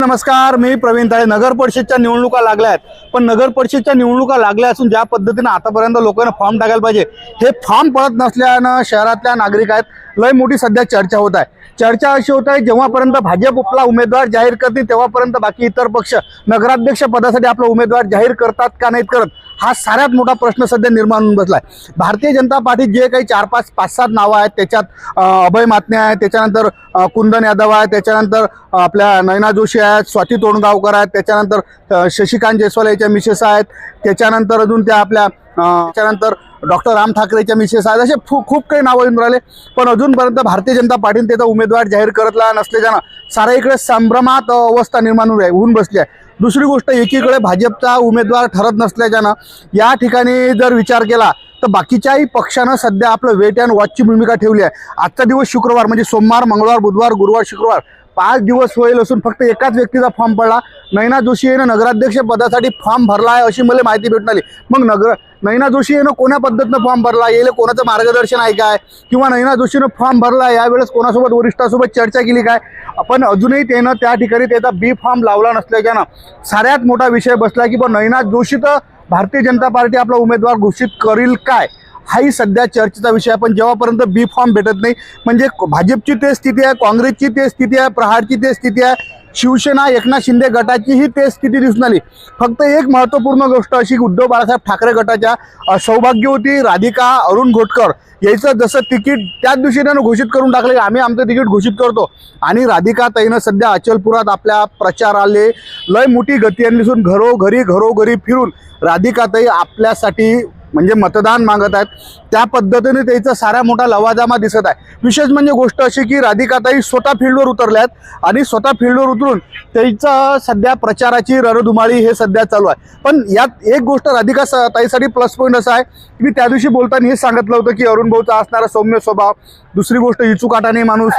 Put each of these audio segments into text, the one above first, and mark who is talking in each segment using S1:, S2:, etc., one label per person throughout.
S1: नमस्कार मी प्रवीण ताळे. नगर परिषदच्या निवडणुका लागल्या आहेत. पण नगर परिषदच्या निवडणुका लागल्या असून ज्या पद्धतीनं आतापर्यंत लोकांना फॉर्म टाकायला पाहिजे हे फॉर्म पडत नसल्यानं शहरातल्या नागरिक आहेत. लय मोठी सध्या चर्चा होत आहे. चर्चा अशी होत आहे जेव्हापर्यंत भाजप आपला उमेदवार जाहीर करते तेव्हापर्यंत बाकी इतर पक्ष नगराध्यक्ष पदासाठी आपला उमेदवार जाहीर करतात का नाहीत करत हा साऱ्यात मोठा प्रश्न सध्या निर्माण होऊन बसला आहे भारतीय जनता पार्टीत जे काही चार पाच पाच सात नावं आहेत त्याच्यात अभय मातने आहे त्याच्यानंतर कुंदन यादव आहे त्याच्यानंतर आपल्या नयना जोशी आहेत स्वाती तोंडगावकर आहेत त्याच्यानंतर शशिकांत जयस्वाल याच्या मिसेस आहेत त्याच्यानंतर अजून त्या आपल्या त्याच्यानंतर डॉक्टर राम ठाकरेच्या मिसेस आहेत असे खूप खूप काही नावं येऊन राहिले. पण अजूनपर्यंत भारतीय जनता पार्टीने त्याचा उमेदवार जाहीर करतला नसल्याच्यानं सारा इकडे संभ्रमात अवस्था निर्माण आहे- होऊन बसली आहे. दुसरी गोष्ट एकीकडे भाजपचा उमेदवार ठरत नसल्याच्यानं या ठिकाणी जर विचार केला तर बाकीच्याही पक्षानं सध्या आपलं वेट अँड वॉचची भूमिका ठेवली आहे. आजचा दिवस शुक्रवार म्हणजे सोमवार मंगळवार बुधवार गुरुवार शुक्रवार पाच दिवस होईल असून फक्त एकाच व्यक्तीचा फॉर्म पडला. नैना जोशी यानं नगराध्यक्ष पदासाठी फॉर्म भरला आहे अशी मला माहिती भेटून आली. मग नगर नैना जोशी यानं कोण्या पद्धतीनं फॉर्म भरला? येईल कोणाचं मार्गदर्शन आहे काय? किंवा नैना जोशीनं फॉर्म भरला यावेळेस कोणासोबत वरिष्ठासोबत चर्चा केली काय? आपण अजूनही त्यानं त्या ठिकाणी त्याचा बी फॉर्म लावला नसल्याच्यानं साऱ्यात मोठा विषय बसला की बा नैना जोशी तर भारतीय जनता पार्टी आपला उमेदवार घोषित करील काय? हाही सध्या चर्चेचा विषय आहे. पण जेव्हापर्यंत बी फॉर्म भेटत नाही म्हणजे भाजपची ते स्थिती आहे काँग्रेसची ते स्थिती आहे प्रहारची ते स्थिती आहे शिवसेना एकनाथ शिंदे गटाचीही ते स्थिती दिसून आली. फक्त एक महत्त्वपूर्ण गोष्ट अशी उद्धव बाळासाहेब ठाकरे गटाच्या सौभाग्य सौभाग्यवती राधिका अरुण घोटकर यायचं जसं तिकीट त्याच दिवशी त्यानं घोषित करून टाकले आम्ही आमचं तिकीट घोषित करतो. आणि राधिका ताईनं सध्या अचलपुरात आपल्या प्रचाराले लय मोठी गती आणली असून घरोघरी घरोघरी फिरून राधिकाताई आपल्यासाठी म्हणजे मतदान मागत आहेत. त्या पद्धतीने त्याचा सारा मोठा लवाजामा दिसत आहे. विशेष म्हणजे गोष्ट अशी की राधिकाताई स्वतः फील्डवर उतरल्या आहेत आणि स्वतः फील्डवर उतरून त्याचं सध्या प्रचाराची रणधुमाळी हे सध्या चालू आहे. पण यात एक गोष्ट राधिका ताईसाठी प्लस पॉईंट असा आहे की मी त्या दिवशी बोलताना हे सांगितलं होतं की अरुण भाऊचा असणारा सौम्य स्वभाव दुसरी गोष्ट इचुकाटाने माणूस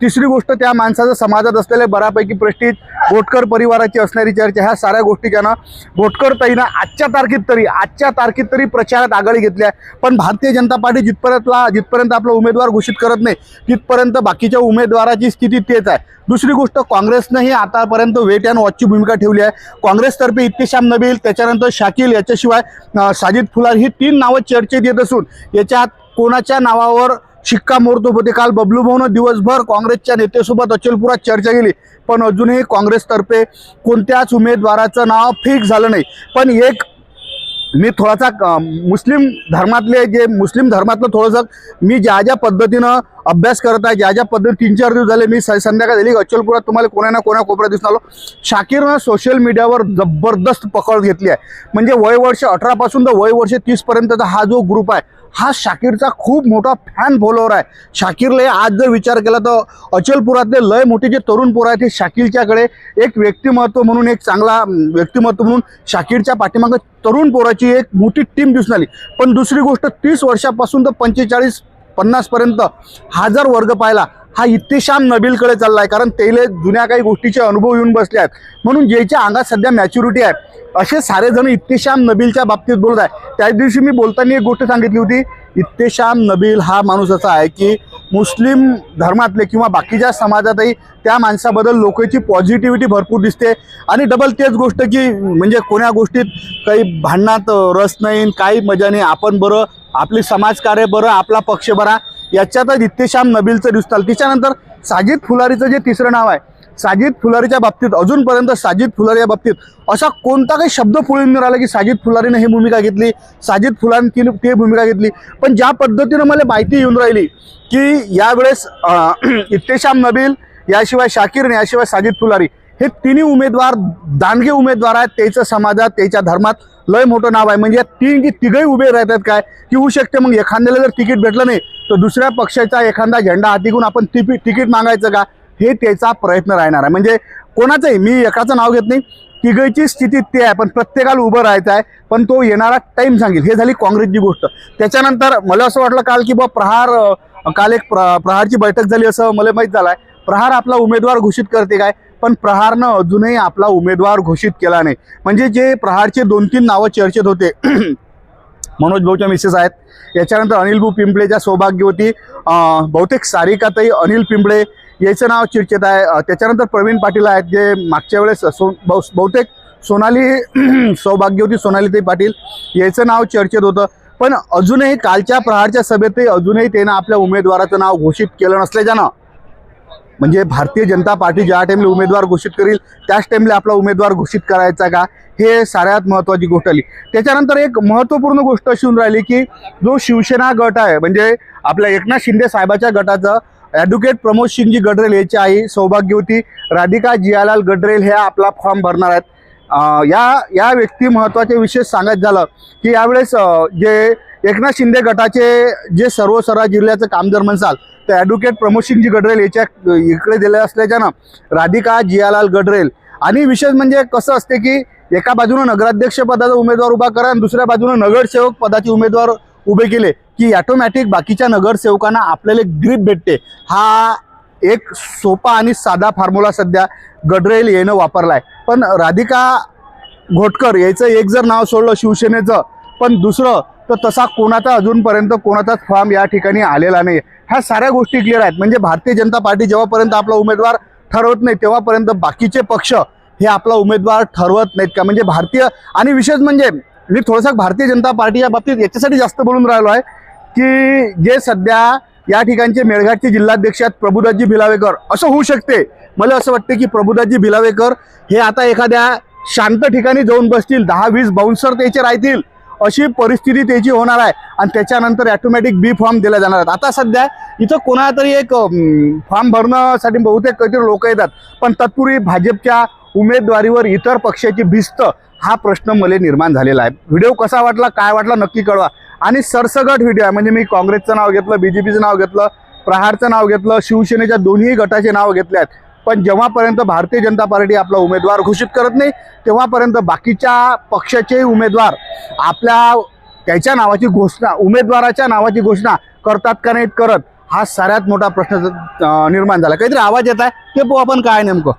S1: तिसरी गोष्ट त्या माणसाचं समाजात असलेले बऱ्यापैकी प्रेस्टीज भोटकर परिवाराची असणारी चर्चा ह्या साऱ्या गोष्टी ज्यांना भोटकर ताईनं आजच्या तारखेत तरी आजच्या तारखेत तरी प्रचार प्रचारात आघाडी घेतली आहे. पण भारतीय जनता पार्टी जिथपर्यंतला जिथपर्यंत आपला उमेदवार घोषित करत नाही तिथपर्यंत बाकीच्या उमेदवाराची स्थिती तेच आहे. दुसरी गोष्ट काँग्रेसनंही आतापर्यंत वेट अँड वॉचची भूमिका ठेवली आहे. काँग्रेसतर्फे इत्तेशाम नबील त्याच्यानंतर शाकील याच्याशिवाय साजिद फुलार ही तीन नावं चर्चेत येत असून याच्यात कोणाच्या नावावर शिक्कामोर्तब होते? काल बबलू भाऊनं दिवसभर काँग्रेसच्या नेत्यासोबत अचलपुरात चर्चा केली. पण अजूनही काँग्रेसतर्फे कोणत्याच उमेदवाराचं नाव फिक्स झालं नाही. पण एक मी थोडासा मुस्लिम धर्मातले जे मुस्लिम धर्मातलं थोडंसं मी ज्या ज्या पद्धतीनं अभ्यास करत आहे ज्या ज्या पद्धती तीन चार दिवस झाले मी स- संध्याकाळ झाली अचलपुरात तुम्हाला कोणा ना कोणा कोपऱ्यात दिसून आलो. शाकीरनं सोशल मीडियावर जबरदस्त पकड घेतली आहे. म्हणजे वय वर्ष अठरापासून तर वय वर्ष तीसपर्यंतचा हा जो ग्रुप आहे हा शाकीरचा खूप मोठा फॅन फॉलोअर आहे. शाकीरला आज जर विचार केला तर अचलपुरातले लय मोठे जे तरुण पोरं आहेत ते शाकीरच्याकडे एक व्यक्तिमत्व म्हणून एक चांगला व्यक्तिमत्व म्हणून शाकीरच्या पाठीमागं तरुण पोराची एक मोठी टीम दिसून आली. पण दुसरी गोष्ट तीस वर्षापासून तर पंचेचाळीस पन्नासपर्यंत हा जर वर्ग पाहिला हा इतिशाम नबीलकडे चालला आहे कारण तेले जुन्या काही गोष्टीचे अनुभव येऊन बसले आहेत. म्हणून ज्याच्या अंगात सध्या मॅच्युरिटी आहे असे सारे इतिशाम नबीलच्या बाबतीत बोलत आहे त्याच दिवशी मी बोलताना एक गोष्ट सांगितली होती इतिशाम नबील हा माणूस असा आहे की मुस्लिम धर्मातले किंवा बाकीच्या समाजातही त्या माणसाबद्दल लोकांची पॉझिटिव्हिटी भरपूर दिसते. आणि डबल तेच गोष्ट की म्हणजे कोण्या गोष्टीत काही भांडणात रस नाही काही मजा नाही. आपण बरं आपली समाजकार्य बरं आपला पक्ष बरा. याच्यातच इत्तेशाम नबीलचं दिसताल तिच्यानंतर साजिद फुलारीचं जे तिसरं नाव आहे साजिद फुलारीच्या बाबतीत अजूनपर्यंत साजिद फुलारी या बाबतीत असा कोणता काही शब्द पुळून राहिला की साजिद फुलारीने ही भूमिका घेतली साजिद फुलारीने ती भूमिका घेतली? पण ज्या पद्धतीनं मला माहिती येऊन राहिली की यावेळेस इत्तेशाम नबील याशिवाय शाकिरने याशिवाय साजिद फुलारी हे तिन्ही उमेदवार दांडगे उमेदवार आहेत त्याच्या समाजात त्याच्या धर्मात लय मोठं नाव आहे. म्हणजे या तीन की तिघही उभे राहतात काय? की होऊ शकते मग एखाद्याला जर तिकीट भेटलं नाही तर दुसऱ्या पक्षाचा एखादा झेंडा हाती घेऊन आपण ति तिकीट मागायचं का? हे त्याचा प्रयत्न राहणार आहे. म्हणजे कोणाचंही मी एकाचं नाव घेत नाही. तिघांची स्थिती ते आहे पण प्रत्येकाला उभं राहायचं आहे. पण तो येणारा टाईम सांगेल. हे झाली काँग्रेसची गोष्ट. त्याच्यानंतर मला असं वाटलं काल की बा प्रहार काल एक प्र प्रहारची बैठक झाली असं मला माहीत झालं आहे प्रहार आपला उमेदवार घोषित करते काय? पण प्रहारनं अजूनही आपला उमेदवार घोषित केला नाही. म्हणजे जे प्रहारचे दोन तीन नावं चर्चेत होते मनोज भाऊच्या मिसेस आहेत. याच्यानंतर अनिल भाऊ पिंपळेच्या सौभाग्यवती बहुतेक सारिकाताई अनिल पिंपळे याचं नाव चर्चेत आहे. त्याच्यानंतर प्रवीण पाटील आहेत जे मागच्या वेळेस सो बहु- बहुतेक सोनाली सौभाग्यवती सोनालीताई पाटील याचं नाव चर्चेत होतं. पण अजूनही कालच्या प्रहारच्या सभेतही अजूनही त्यानं आपल्या उमेदवाराचं नाव घोषित केलं नसल्याच्यानं म्हणजे भारतीय जनता पार्टी ज्या टाईमला उमेदवार घोषित करील त्याच टाईमला आपला उमेदवार घोषित करायचा का? हे साऱ्यात महत्त्वाची गोष्ट आली. त्याच्यानंतर एक महत्त्वपूर्ण गोष्ट अशी होऊन राहिली की जो शिवसेना गट आहे म्हणजे आपल्या एकनाथ शिंदे साहेबाच्या गटाचं ॲडव्होकेट प्रमोद सिंगजी गडरेल याची आई सौभाग्यवती राधिका जियालाल गडरेल हे आपला फॉर्म भरणार आहेत. या या व्यक्ती महत्त्वाचे विशेष सांगायचं झालं की यावेळेस जे एकनाथ शिंदे गटाचे जे सर्व सर्व जिल्ह्याचं काम जर म्हणसाल तर ॲडव्होकेट प्रमोद सिंगजी गडरेल याच्या इकडे दिले असल्याच्यानं राधिका जियालाल गडरेल आणि विशेष म्हणजे कसं असते की एका बाजूनं नगराध्यक्ष पदाचा उमेदवार उभा करा आणि दुसऱ्या बाजूनं नगरसेवक पदाचे उमेदवार उभे केले की ॲटोमॅटिक बाकीच्या नगरसेवकांना आपल्याला एक ग्रीप भेटते. हा एक सोपा आणि साधा फॉर्म्युला सध्या गडरेल येणं वापरला आहे पण राधिका घोटकर याचं एक जर नाव सोडलं शिवसेनेचं पण दुसरं तर तसा कोणाचा अजूनपर्यंत कोणाचाच फॉर्म या ठिकाणी आलेला नाही ह्या साऱ्या गोष्टी क्लिअर आहेत. म्हणजे भारतीय जनता पार्टी जेव्हापर्यंत आपला उमेदवार ठरवत नाही तेव्हापर्यंत बाकीचे पक्ष हे आपला उमेदवार ठरवत नाहीत का? म्हणजे भारतीय आणि विशेष म्हणजे मी थोडंसं भारतीय जनता पार्टी या बाबतीत याच्यासाठी जास्त बोलून राहिलो आहे की जे सध्या या ठिकाणचे मेळघाटचे जिल्हाध्यक्ष आहेत प्रभुदाजी भिलावेकर असं होऊ शकते. मला असं वाटतं की प्रभुदाजी भिलावेकर हे आता एखाद्या शांत ठिकाणी जाऊन बसतील दहा वीस बाउन्सर त्याचे राहतील अशी परिस्थिती त्याची होणार आहे. आणि त्याच्यानंतर ॲटोमॅटिक बी फॉर्म दिला जाणार आहेत. आता सध्या इथं कोणा तरी एक फॉर्म भरण्यासाठी बहुतेक काहीतरी लोक येतात. पण तत्पूर्वी भाजपच्या उमेदवारीवर इतर पक्षाची भिस्त हा प्रश्न मला निर्माण झालेला आहे. व्हिडिओ कसा वाटला काय वाटला नक्की कळवा. आणि सरसगट व्हिडिओ आहे. म्हणजे मी काँग्रेसचं नाव घेतलं बी जे पीचं नाव घेतलं प्रहारचं नाव घेतलं शिवसेनेच्या दोन्ही गटाचे नाव घेतले आहेत. पण जेव्हापर्यंत भारतीय जनता पार्टी आपला उमेदवार घोषित करत नाही तेव्हापर्यंत बाकीच्या पक्षाचे उमेदवार आपल्या त्याच्या नावाची घोषणा उमेदवाराच्या नावाची घोषणा करतात का नाहीत करत हा सगळ्यात मोठा प्रश्न निर्माण झाला. काहीतरी आवाज येत आहे? ते पाहू आपण काय नेमकं.